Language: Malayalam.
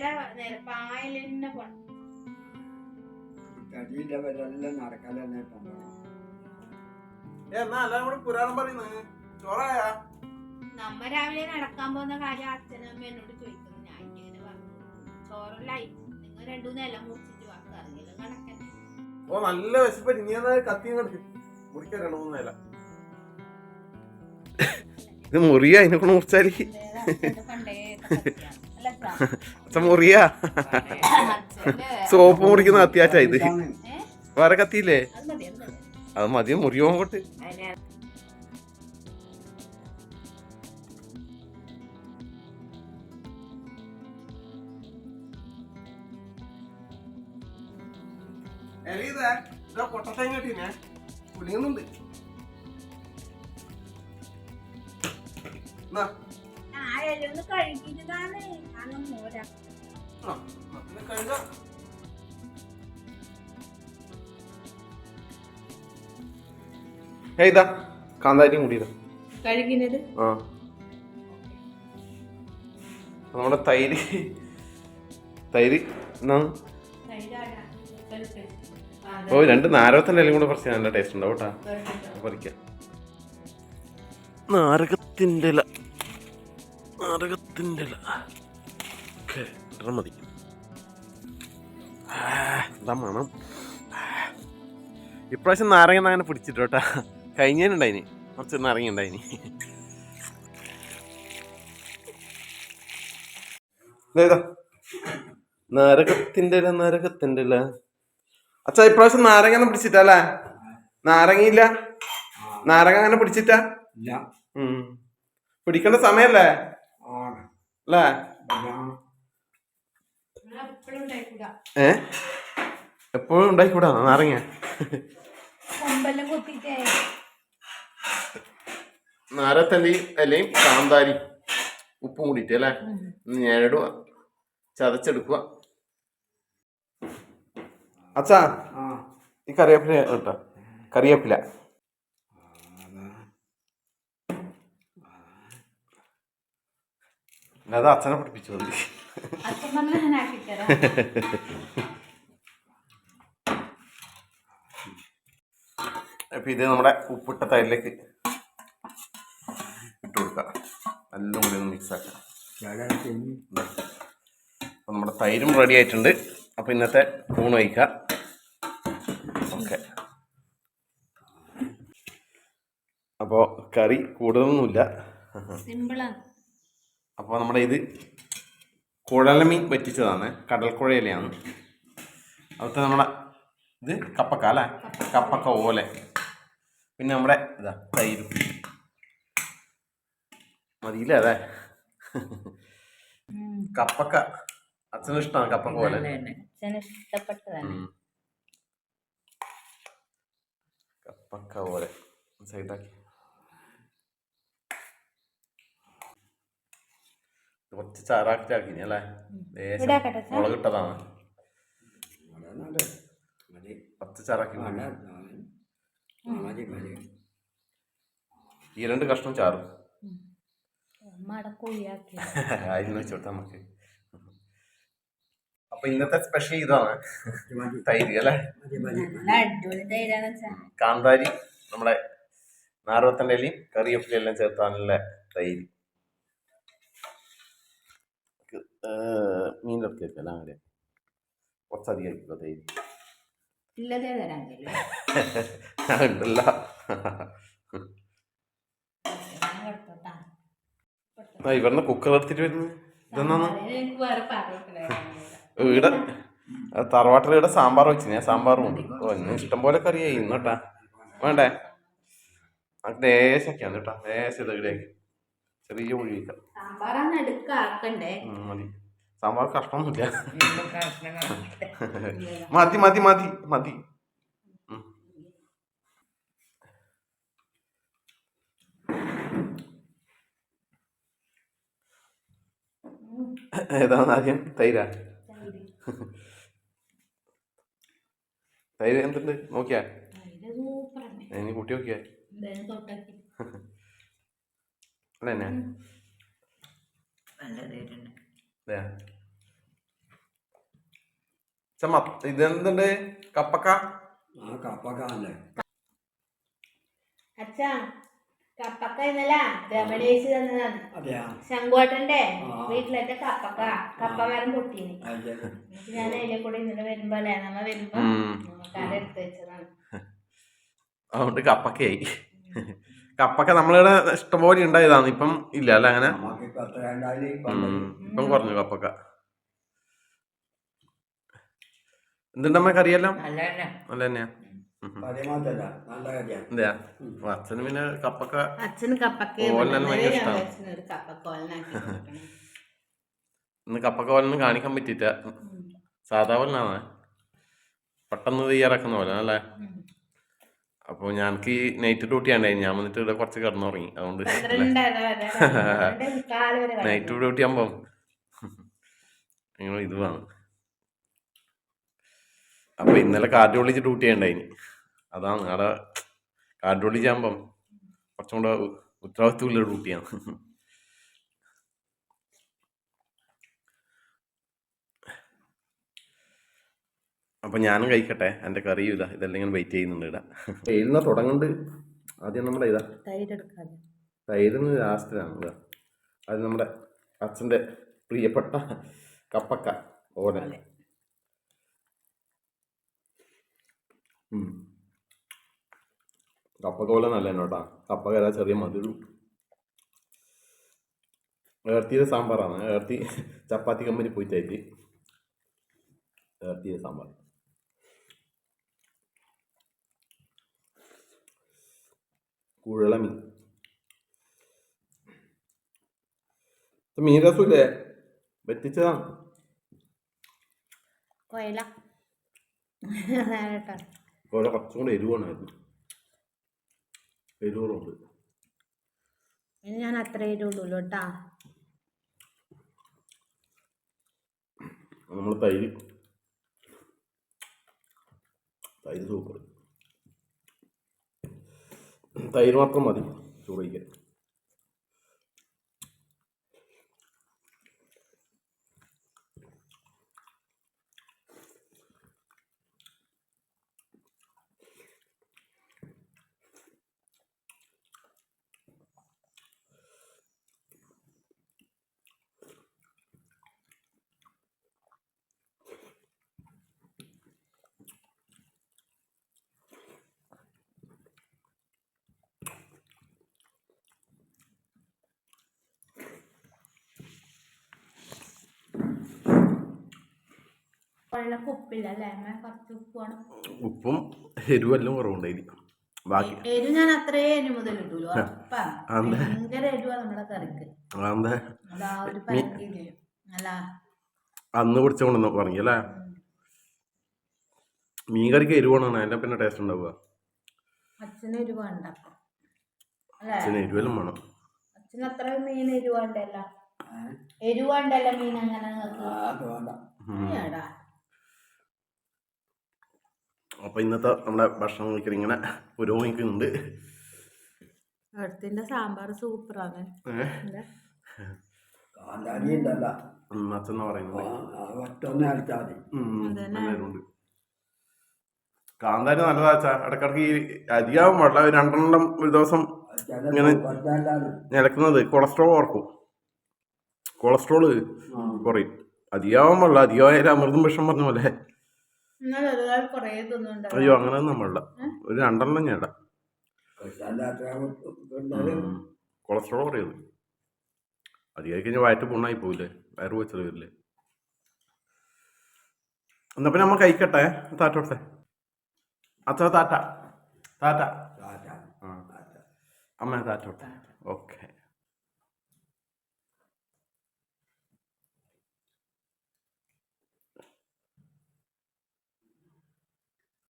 നേരെ നേരെ പായൽ തന്നെ പോണം തടിയിലവരെല്ലാം നടക്കലെന്നെ ഏ, എന്നാ എല്ലാരും കൂടി പുരാണം പറയുന്നത് ചോറായ? നമ്മ രാവിലെ നടക്കാൻ പോകുന്ന കാര്യം അച്ഛനും അമ്മ എന്നോട് ചോദിക്കുന്നു. ഞാൻ ഇങ്ങനെ പറഞ്ഞു. ചോറല്ലായി നിങ്ങൾ രണ്ടു നില മുറിച്ചിട്ട് വാക്ക് അറിയില്ല കണക്കന്നെ. ഓ നല്ല വിശപ്പ്. ഇനി എന്നാ കത്തിയും കിടക്ക് മുറിക്കാൻ രണ്ടു മൂന്ന് നില. ഇത് മുറിയ അതിനെ കൊണ്ട് മുറിച്ചാൽ. അച്ഛൻ മുറിയാ. സോപ്പ് മുറിക്കുന്ന അത്യാവശ്യം ഇത്. വേറെ കത്തിയില്ലേ? അത് മതി മുറിയോ അങ്ങോട്ട്. എലീതാ ഇതാ പൊട്ടത്തേങ്ങ കിട്ടീനെ. കുളിങ്ങുന്നുണ്ട് എന്നാ ഒന്ന് കഴിക്കുന്നതാണ് കാരണം മോരാ. ഇത് കഴുകാം ഏയ് ഇതാ കാന്താരിയും കൂടി ഇതാ കഴുകിനത് ആ നമ്മുടെ തൈര് തൈര് എന്നാ ഓ രണ്ട് നാരകത്തിന്റെ ഇലയും കൂടെ കുറച്ച് നല്ല ടേസ്റ്റ് ഉണ്ടാവും കേട്ടോ പറിക്കാം നാരകത്തിന്റെ ഇല നാരകത്തിന്റെ ഇല ഓക്കെ ഇത്ര മതി. എന്താ മണം. ഇപ്രാവശ്യം നാരങ്ങ അങ്ങനെ പിടിച്ചിട്ട് കേട്ടാ കഴിഞ്ഞതിനുണ്ടായിനി കുറച്ച് നാരങ്ങ ഉണ്ടായിനി നരകത്തിന്റെ നരകത്തിന്റെ ഇല നരകത്തിന്റെ ഇല. അച്ഛാ ഇപ്രാവശ്യം നാരങ്ങ ഒന്നും പിടിച്ചിട്ടല്ലേ നാരങ്ങയില്ല? നാരങ്ങ അങ്ങനെ പിടിച്ചിട്ടാ. പിടിക്കേണ്ട സമയല്ലേ? അല്ലേ? ഏ എപ്പോഴും ഉണ്ടായിക്കൂടാ നാരങ്ങ നാരത്തല്ലി അല്ലെയും കാന്താരി ഉപ്പും കൂടിയിട്ട് അല്ലേ ഞെരടുക ചതച്ചെടുക്കുക അച്ഛാ ഈ കറിവേപ്പില കേട്ടോ കറിവേപ്പില അത് അച്ഛനെ പഠിപ്പിച്ചു മതി അപ്പൊ ഇത് നമ്മുടെ ഉപ്പിട്ട തൈരിലേക്ക് ഇട്ട് കൊടുക്കാം. എല്ലാം കൂടി ഒന്ന് മിക്സ് ആക്കാം. ചേട്ടാ തിന്നി അപ്പോൾ നമ്മുടെ തൈരും റെഡി ആയിട്ടുണ്ട്. അപ്പോൾ ഇന്നത്തെ ഊണ് വയ്ക്കാം ഓക്കെ. അപ്പോൾ കറി കൂടുതലൊന്നുമില്ല. അപ്പോൾ നമ്മുടെ ഇത് കുഴലമീൻ വറ്റിച്ചതാണ് കടൽക്കുഴയിലയാണ്. അവിടുത്തെ നമ്മുടെ ഇത് കപ്പക്ക അല്ല? കപ്പക്ക ഓല. പിന്നെ നമ്മുടെ ഇതാ തൈര്. മതിയില്ലേ അതെ? കപ്പക്ക. അച്ഛനും ഇഷ്ടമാണ് കപ്പക്ക പോലെ ഉം. കപ്പക്ക പോലെ സൈഡാക്കി കുറച്ച് ചാറാക്കിട്ടാക്കിനി അല്ലേ? ലേശം? മുളക് ഇട്ടതാണ് കുറച്ച് ചാറാക്കി ഈ രണ്ട് കഷ്ണം ചാറും. മടക്കുഴിയാക്കി അതിന് വെച്ചോട്ടെ നമുക്ക് അപ്പൊ ഇന്നത്തെ സ്പെഷ്യൽ ഇതാണ്. തൈര് അല്ലേ? കാന്താരി നമ്മുടെ നാരവത്തന്റെ ഇലയും കറിവേപ്പിലയും എല്ലാം ചേർത്ത് തൈര്. മീൻ ഇറക്കി വെക്കാം അങ്ങനെ കുറച്ചധികം ആയിക്കോ തൈര് ഇല്ലതേ തരാൻ ഉണ്ടല്ലോ ഇവരുടെ കുക്കർ എടുത്തിട്ട് വരുന്നത് ഇവിടെ തറവാട്ടിൽ ഇവിടെ സാമ്പാർ വെച്ചു ഞാൻ സാമ്പാറും ഉണ്ട് ഓ ഇന്ന് ഇഷ്ടം പോലെ കറിയായി ഇന്നോട്ടാ വേണ്ടേ ലേശൊക്കെയാണ് കേട്ടോ ലേശം ഇത് ഇവിടേക്ക് ചെറിയ എടുക്കാക്കണ്ടേ മതി. സാമ്പാർ കഷ്ണമൊന്നുമില്ല. മതി മതി മതി മതി. ഏതാണ് ആദ്യം? തൈര? തൈര്. എന്തുണ്ട്? നോക്കിയാ? ഇനി കൂട്ടി നോക്കിയാ? അല്ല അതെയാ ചമ്മ ഇതെന്തുണ്ട്? കപ്പക്ക? ആ കപ്പക്കാണല്ലേ അച്ഛാ കപ്പക്ക ഇന്നലെ രമണേശ് തന്നതാണ് ശങ്കോട്ടന്റെ. വീട്ടിലത്തെ കപ്പക്ക. കപ്പ മരം പൊട്ടീന്. ഞാൻ അതിലെ കൂടെ ഇന്നലെ വരുമ്പോ അല്ലേ നമ്മ വരുമ്പോ. കട എടുത്ത് വെച്ചതാണ്. അതുകൊണ്ട് കപ്പക്കയായി. കപ്പക്ക നമ്മളിവിടെ ഇഷ്ടംപോലെ ഉണ്ടായതാണ്. ഇപ്പം ഇല്ല അല്ല അങ്ങനെ? ഇപ്പം കുറഞ്ഞു കപ്പൊക്കെ. എന്തുണ്ടമ്മ കറിയെല്ലാം? നല്ല തന്നെയാ അച്ഛന് പിന്നെ കപ്പൊക്കെ ഇഷ്ടമാണ് കപ്പക്ക. ഇന്ന് പോലൊന്നും കാണിക്കാൻ പറ്റിയിട്ട സാധാ പോലാണ് പെട്ടെന്ന് തയ്യാറാക്കുന്ന പോലെ അല്ലേ. അപ്പോൾ ഞാൻ ഈ നൈറ്റ് ഡ്യൂട്ടി ഉണ്ടായി ഞാൻ വന്നിട്ട് ഇവിടെ കുറച്ച് കിടന്നുറങ്ങി. അതുകൊണ്ട് നൈറ്റ് ഡ്യൂട്ടി ആകുമ്പോൾ നിങ്ങൾ ഇത് വേണം. അപ്പോൾ ഇന്നലെ വിളിച്ച് ഡ്യൂട്ടി ഉണ്ടായിനി. അതാണ് അവിടെ കാറ്റ് വിളിച്ചാകുമ്പം കുറച്ചും കൂടെ ഉത്തരവാദിത്വമുള്ള ഡ്യൂട്ടിയാണ് അപ്പം ഞാനും കഴിക്കട്ടെ. എന്റെ കറിയും ഇതാ. ഇതെല്ലാം ഇങ്ങനെ വെയിറ്റ് ചെയ്യുന്നുണ്ട് ഇടാ എഴുന്ന തുടങ്ങുന്നത് ആദ്യം നമ്മുടെ ഇതാ. തൈരുന്ന് ലാസ്റ്റിലാണ് ഇതാ. അത് നമ്മുടെ അച്ഛന്റെ പ്രിയപ്പെട്ട കപ്പക്ക ഓല ഉം. കപ്പക്ക പോലെ നല്ല കേട്ടോ ഏതാ ചെറിയ മധുരം. ഏർത്തിയുടെ സാമ്പാറാണ്. ഏർത്തി ചപ്പാത്തി കമ്പനി പോയി തൈര് ഏർത്തിയുടെ സാമ്പാർ. കുഴള മീൻ രസമില്ലേ വെറ്റിച്ചതാണ് കൊയല. കുഴ കുറച്ചും കൂടെ എരിവാണായിരുന്നു. എരിവുകളുണ്ട് ഇനി ഞാൻ അത്ര എരിവുള്ളൂ കേട്ടാ നമ്മൾ തൈര്. തൈര് സൂപ്പർ. തൈര് മാത്രം മതി ചോറ് വെള്ളക്ക് ഉപ്പില്ല അല്ലേ അമ്മ കുറച്ച് ഉപ്പാണ് ഉപ്പും എരിവെല്ലാം കുറവുണ്ടായി ബാക്കി എരിവ് ഞാൻ അത്രേ എരു മുതൽ. ഭയങ്കര എരുവാ നമ്മുടെ കറിക്ക്. അന്ന് പിടിച്ച കൊണ്ടെന്ന് പറഞ്ഞു അല്ലേ? മീൻ കറിക്ക് എരിവാണ് അതിന്റെ പിന്നെ ടേസ്റ്റ് ഉണ്ടാവുക. അച്ഛന് എരുവ ഉണ്ടാക്കും അല്ലേ? അച്ഛന് എരിവെല്ലാം വേണം. അച്ഛന് അത്ര മീൻ എരുവാണ്ടല്ല എരുവാണ്ടല്ല മീൻ അങ്ങനെ നിങ്ങൾക്ക് ആ അത് വേണ്ട ഉം. ഏടാ അപ്പോൾ ഇന്നത്തെ നമ്മുടെ ഭക്ഷണം കഴിക്കൽ ഇങ്ങനെ പുരോഗമിക്കുന്നുണ്ട്. അടുത്തിന്റെ സാമ്പാർ സൂപ്പറാണ്. ഏഹ് കാന്താരി പറയുന്നത്. നല്ലതാ അച്ഛാ ഇടക്കിടക്ക് ഈ അധികം വെള്ളം ഒരു രണ്ടെണ്ണം ഒരു ദിവസം ഇങ്ങനെ- നിലക്കുന്നത് കൊളസ്ട്രോൾ ഓർക്കും. കൊളസ്ട്രോൾ കുറയും. അധികമാവാൻ പാടില്ല അധികമായാലും അമൃതം വിഷം പറഞ്ഞ പോലെ. അയ്യോ അങ്ങനെ നമ്മളില്ല. ഒരു രണ്ടെണ്ണം ഞാൻ കൊളസ്ട്രോൾ കുറയുന്നു. അധികമായി കഴിഞ്ഞാൽ വയറ്റ് പുണ്ണായി പോവില്ലേ? വയറ് വെച്ചത് വരില്ലേ? എന്നാ പിന്നെ നമ്മൾ കഴിക്കട്ടെ. താറ്റോട്ടെ അച്ഛ താറ്റ താറ്റ ആ. അമ്മ താറ്റോട്ടെ ഓക്കെ.